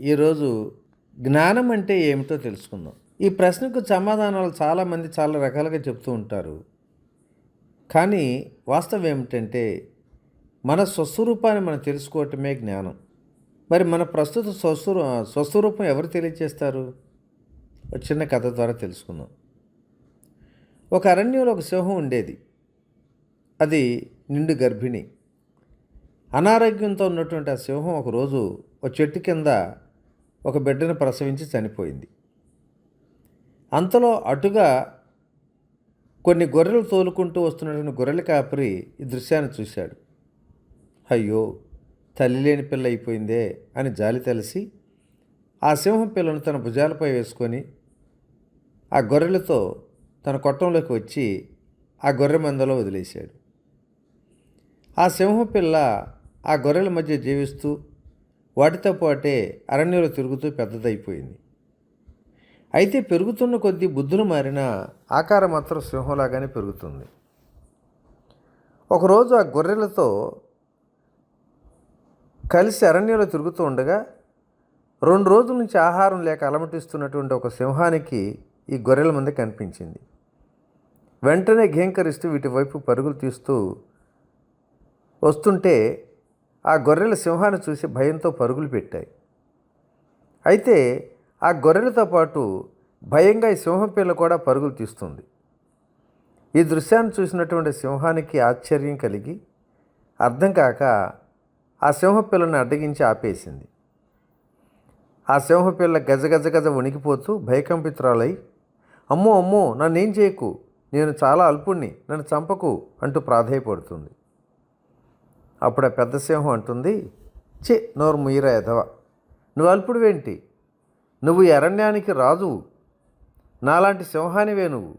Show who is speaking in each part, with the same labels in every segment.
Speaker 1: ఈరోజు జ్ఞానం అంటే ఏమిటో తెలుసుకుందాం. ఈ ప్రశ్నకు సమాధానాలు చాలామంది చాలా రకాలుగా చెప్తూ ఉంటారు. కానీ వాస్తవం ఏమిటంటే మన స్వస్వరూపాన్ని మనం తెలుసుకోవటమే జ్ఞానం. మరి మన ప్రస్తుత స్వస్వరూ స్వస్వరూపం ఎవరు తెలియజేస్తారు ఒక చిన్న కథ ద్వారా తెలుసుకుందాం. ఒక అరణ్యంలో ఒక సింహం ఉండేది. అది నిండు గర్భిణి. అనారోగ్యంతో ఉన్నటువంటి ఆ సింహం ఒకరోజు ఒక చెట్టు కింద ఒక బిడ్డను ప్రసవించి చనిపోయింది. అంతలో అటుగా కొన్ని గొర్రెలు తోలుకుంటూ వస్తున్నటువంటి గొర్రెల కాపరి ఈ దృశ్యాన్ని చూశాడు. అయ్యో తల్లి లేని పిల్ల అయిపోయిందే అని జాలి తెలిసి ఆ సింహం పిల్లను తన భుజాలపై వేసుకొని ఆ గొర్రెలతో తన కొట్టంలోకి వచ్చి ఆ గొర్రె మందలో వదిలేశాడు. ఆ సింహం పిల్ల ఆ గొర్రెల మధ్య జీవిస్తూ వాటితో పాటే అరణ్యంలో తిరుగుతూ పెద్దదైపోయింది. అయితే పెరుగుతున్న కొద్దీ బుద్ధులు మారిన ఆకారం మాత్రం సింహంలాగానే పెరుగుతుంది. ఒకరోజు ఆ గొర్రెలతో కలిసి అరణ్యంలో తిరుగుతూ ఉండగా రెండు రోజుల నుంచి ఆహారం లేక అలమటిస్తున్నటువంటి ఒక సింహానికి ఈ గొర్రెల మంది కనిపించింది. వెంటనే ఘీంకరిస్తూ వీటి వైపు పరుగులు తీస్తూ వస్తుంటే ఆ గొర్రెల సింహాన్ని చూసి భయంతో పరుగులు పెట్టాయి. అయితే ఆ గొర్రెలతో పాటు భయంగా ఈ సింహం పిల్ల కూడా పరుగులు తీస్తుంది. ఈ దృశ్యాన్ని చూసినటువంటి సింహానికి ఆశ్చర్యం కలిగి అర్థం కాక ఆ సింహ పిల్లని అడ్డగించి ఆపేసింది. ఆ సింహపిల్ల గజ గజ గజ వణికిపోతూ భయకంపితురాలై అమ్మో అమ్మో నన్నేం చేయకు? నేను చాలా అల్పుణ్ణి నన్ను చంపకు అంటూ ప్రాధేయపడుతుంది. అప్పుడు ఆ పెద్ద సింహం అంటుంది. చే నోరు ముయ్యరా ఎదవ నువ్వు అల్పుడువేంటి? నువ్వు అరణ్యానికి రాజువు. నాలాంటి సింహానివే నువ్వు.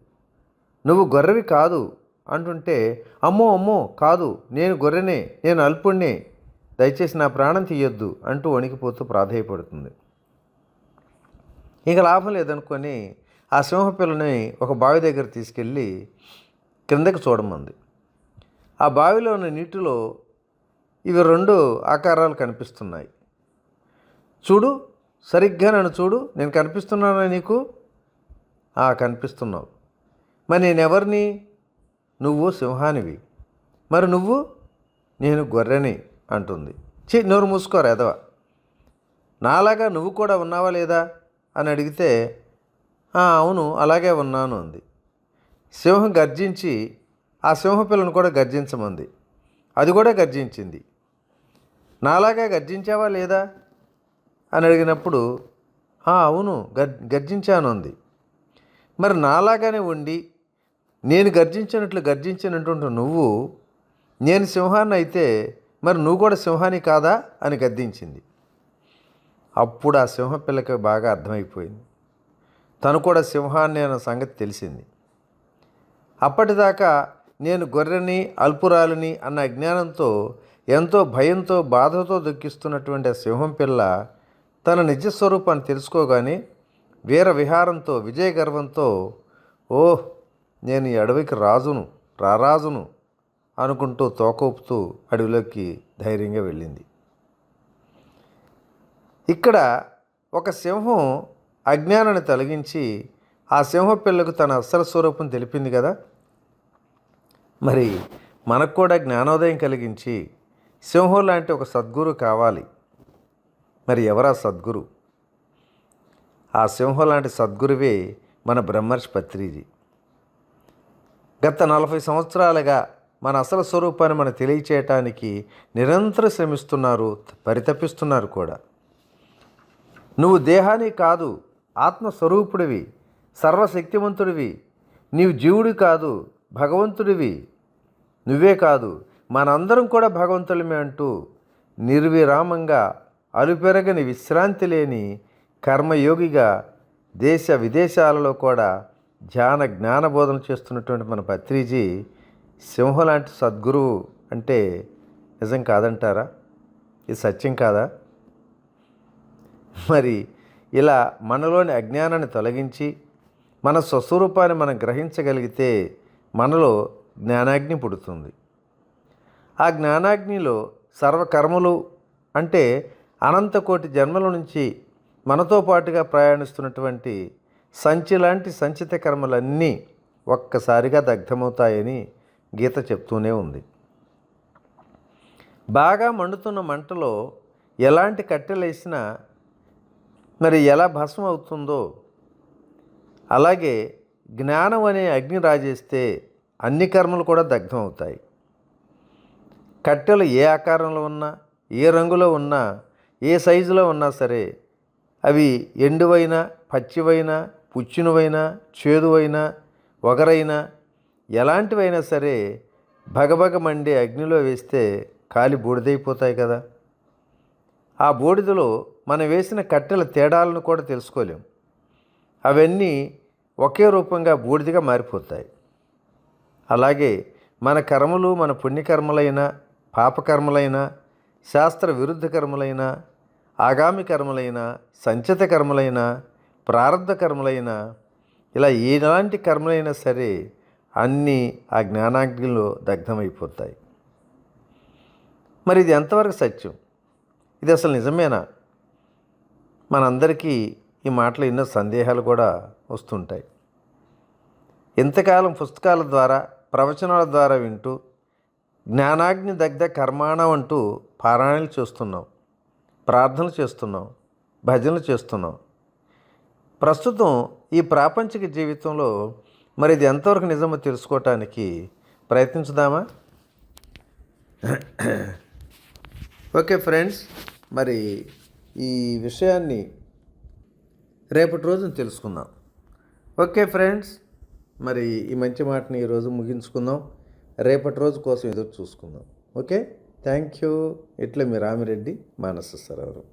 Speaker 1: నువ్వు గొర్రెవి కాదు అంటుంటే అమ్మో అమ్మో కాదు నేను గొర్రెనే నేను అల్పుణ్ణే. దయచేసి నా ప్రాణం తీయొద్దు అంటూ వణికిపోతూ ప్రాధేయపడుతుంది. ఇంకా లాభం లేదనుకొని ఆ సింహ పిల్లని ఒక బావి దగ్గర తీసుకెళ్ళి కిందకి చూడమంది. ఆ బావిలో ఉన్న నీటిలో ఇవి రెండు ఆకారాలు కనిపిస్తున్నాయి. చూడు సరిగ్గా నన్ను చూడు నేను కనిపిస్తున్నానా నీకు? ఆ కనిపిస్తున్నావు. మరి నేను ఎవరిని నువ్వు సింహానివి. మరి నువ్వు? నేను గొర్రెని అంటుంది. చి నోరు మూసుకోరా ఎదవ నాలాగా నువ్వు కూడా ఉన్నావా లేదా అని అడిగితే అవును అలాగే ఉన్నాను అంది. సింహం గర్జించి ఆ సింహపిల్లను కూడా గర్జించమంది. అది కూడా గర్జించింది. నాలాగా గర్జించావా లేదా? అని అడిగినప్పుడు అవును గర్ గర్జించాను అంది మరి నాలాగానే ఉండి నేను గర్జించినట్లు గర్జించినటువంటి నువ్వు నేను సింహాన్ని అయితే మరి నువ్వు కూడా సింహాని కాదా? అని గద్దించింది. అప్పుడు ఆ సింహ పిల్లకి బాగా అర్థమైపోయింది. తను కూడా సింహాన్ని అన్న సంగతి తెలిసింది. అప్పటిదాకా నేను గొర్రెని అల్పురాలిని అన్న అజ్ఞానంతో ఎంతో భయంతో బాధతో దుఃఖిస్తున్నటువంటి సింహం పిల్ల తన నిజస్వరూపాన్ని తెలుసుకోగానే వీర విహారంతో విజయ గర్వంతో ఓహ్ నేను ఈ అడవికి రాజును రారాజును అనుకుంటూ తోకూపుతూ అడవిలోకి ధైర్యంగా వెళ్ళింది. ఇక్కడ ఒక సింహం అజ్ఞానాన్ని తొలగించి ఆ సింహ పిల్లకు తన అసలు స్వరూపం తెలిపింది కదా. మరి మనకు కూడా జ్ఞానోదయం కలిగించి సింహం లాంటి ఒక సద్గురు కావాలి. మరి ఎవరా సద్గురు? ఆ సింహం లాంటి సద్గురువే మన బ్రహ్మర్షి పత్రిజీ. గత నలభై సంవత్సరాలుగా మన అసలు స్వరూపాన్ని మనం తెలియచేయటానికి నిరంతరం శ్రమిస్తున్నారు పరితపిస్తున్నారు కూడా. నువ్వు దేహాన్ని కాదు ఆత్మస్వరూపుడివి సర్వశక్తివంతుడివి నీవు జీవుడి కాదు భగవంతుడివి. నువ్వే కాదు మనందరం కూడా భగవంతులమే అంటూ నిర్విరామంగా అలుపెరగని విశ్రాంతి లేని కర్మయోగిగా దేశ విదేశాలలో కూడా ధ్యాన జ్ఞాన బోధన చేస్తున్నటువంటి మన పత్రిజీ సింహం లాంటి సద్గురువు అంటే నిజం కాదంటారా? ఇది సత్యం కాదా? మరి ఇలా మనలోని అజ్ఞానాన్ని తొలగించి మన స్వస్వరూపాన్ని మనం గ్రహించగలిగితే మనలో జ్ఞానాగ్ని పుడుతుంది. ఆ జ్ఞానాగ్నిలో సర్వకర్మలు అంటే అనంతకోటి జన్మల నుంచి మనతో పాటుగా ప్రయాణిస్తున్నటువంటి సంచి లాంటి సంచిత కర్మలన్నీ ఒక్కసారిగా దగ్ధమవుతాయని గీత చెప్తూనే ఉంది. బాగా మండుతున్న మంటలో ఎలాంటి కట్టెలేసినా మరి ఎలా భస్మం అవుతుందో అలాగే జ్ఞానం అనే అగ్ని రాజేస్తే అన్ని కర్మలు కూడా దగ్ధం అవుతాయి కట్టెలు ఏ ఆకారంలో ఉన్నా ఏ రంగులో ఉన్నా ఏ సైజులో ఉన్నా సరే అవి ఎండువైనా పచ్చివైనా పుచ్చినవైనా చేదువైనా ఒగరైనా ఎలాంటివైనా సరే భగభగ మండే అగ్నిలో వేస్తే కాలి బూడిదైపోతాయి కదా. ఆ బూడిదలో మనం వేసిన కట్టెల తేడాలను కూడా తెలుసుకోలేం. అవన్నీ ఒకే రూపంగా బూడిదగా మారిపోతాయి. అలాగే మన కర్మలు మన పుణ్యకర్మలైన పాపకర్మలైన శాస్త్ర విరుద్ధ కర్మలైన ఆగామి కర్మలైన సంచిత కర్మలైన ప్రారంధ కర్మలైన ఇలా ఎలాంటి కర్మలైనా సరే అన్నీ ఆ జ్ఞానాగ్నిలో దగ్ధమైపోతాయి. మరి ఇది ఎంతవరకు సత్యం? ఇది అసలు నిజమేనా? మనందరికీ ఈ మాటలు ఎన్నో సందేహాలు కూడా వస్తుంటాయి. ఇంతకాలం పుస్తకాల ద్వారా ప్రవచనాల ద్వారా వింటూ జ్ఞానాగ్ని దగ్ధ కర్మాణం అంటూ పారాయణలు చేస్తున్నాం ప్రార్థనలు చేస్తున్నాం భజనలు చేస్తున్నాం. ప్రస్తుతం ఈ ప్రాపంచిక జీవితంలో మరి ఇది ఎంతవరకు నిజమో తెలుసుకోవటానికి ప్రయత్నించుదామా? ఓకే ఫ్రెండ్స్ మరి ఈ విషయాన్ని రేపటి రోజున తెలుసుకుందాం. ఓకే ఫ్రెండ్స్ మరి ఈ మంచి మాటని ఈరోజు ముగించుకుందాం. రేపటి రోజు కోసం ఎదురు చూసుకుందాం. ఓకే? థ్యాంక్ యూ ఇట్లా మీ రామిరెడ్డి మానస సరోవరం.